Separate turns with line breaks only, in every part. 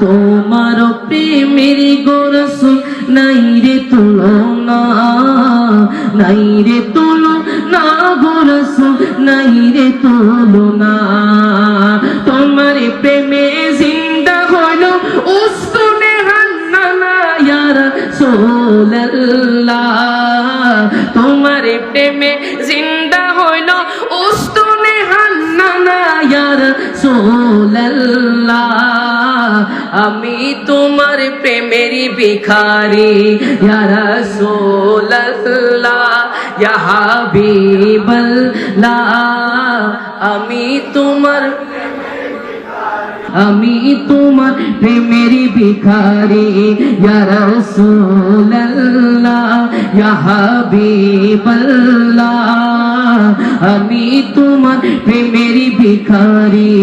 তোমার প্রেমের গোরসুল নাই রে তুলনা নাই রে তুলো না গোরসুল নাই রে তুলনা তোমার প্রেমে জিন্দা হলো উস্তুনে হান্নানা ইয়ার সোল্লাহ তোমার প্রেমে জিন্দা হইল উস্তুনে হান্নানা ইয়ার সোল্লাহ আমি তোমার প্রেমেরই ভিখারি ইয়ার সোল্লাহ ইয়া হাবিবাল্লাহ আমি তোমার আমি তোমার প্রেমেরই ভিখারি ইয়া রাসূলুল্লাহ ইয়া হাবিবাল্লাহ আমি তোমার প্রেমেরই ভিখারি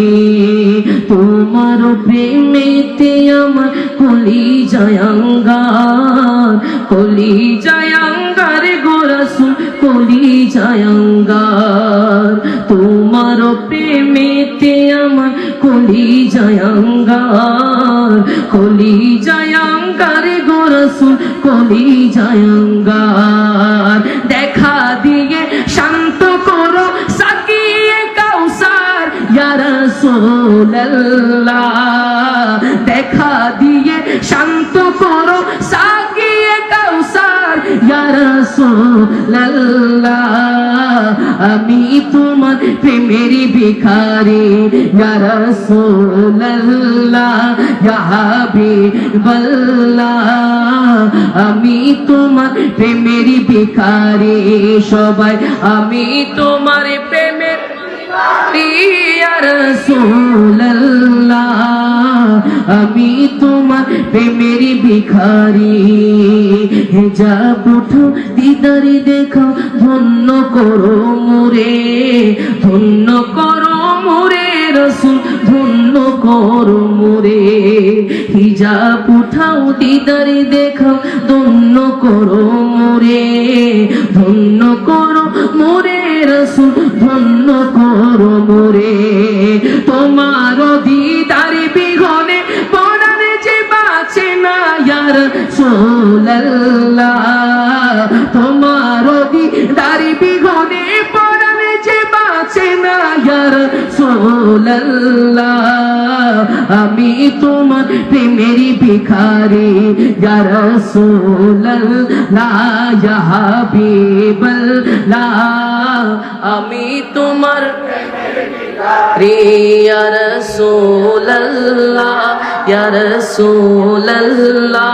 জয়ঙ্গার, কলি জয়ঙ্গার গোরসুল কলি জয়ঙ্গার। তোমার প্রেমেতে আমার কলি জয়ঙ্গার কলি জয়ঙ্গার গোরসুল কলি জয়ঙ্গার। দেখা দিয়ে শান্ত করো, সাকিয়ে কাউসার ইয়া রাসূলুল্লাহ, দেখা দিয়ে শান্ত করো, সাকিয়ে কাউসার। ইয়া আমি তোমার প্রেমেরই ভিখারি। ইয়া রাসূলুল্লাহ, ইয়া আমি তোমার প্রেমেরই ভিখারি। সবাই, আমি তোমার প্রেমের রাসূলুল্লাহ, আমি তোমার প্রেমেরই ভিখারি। হেজাব উঠো, দিদারি দেখো, ধন্য করো মোরে, ধন্য করো মোরে, রসুল, ধন্য করো মোরে। হিজাব উঠাও, দিদারি দেখো, ধন্য করো মোরে, ধন্য করো মোরে। রসুল ধন্য করো মোরে। তোমার দিদার বিহনে পড়ানে যে বাঁচে না ইয়ার সোল্লাহ তোমার দিদার বিহনে পড়ানে যে বাঁচে না ইয়ার সোল্লাহ আমি তোমার প্রেমেরই ভিখারি হাবিবাল্লাহ। আমি তোমার ইয়া রাসূলুল্লাহ ইয়া রাসূলুল্লাহ।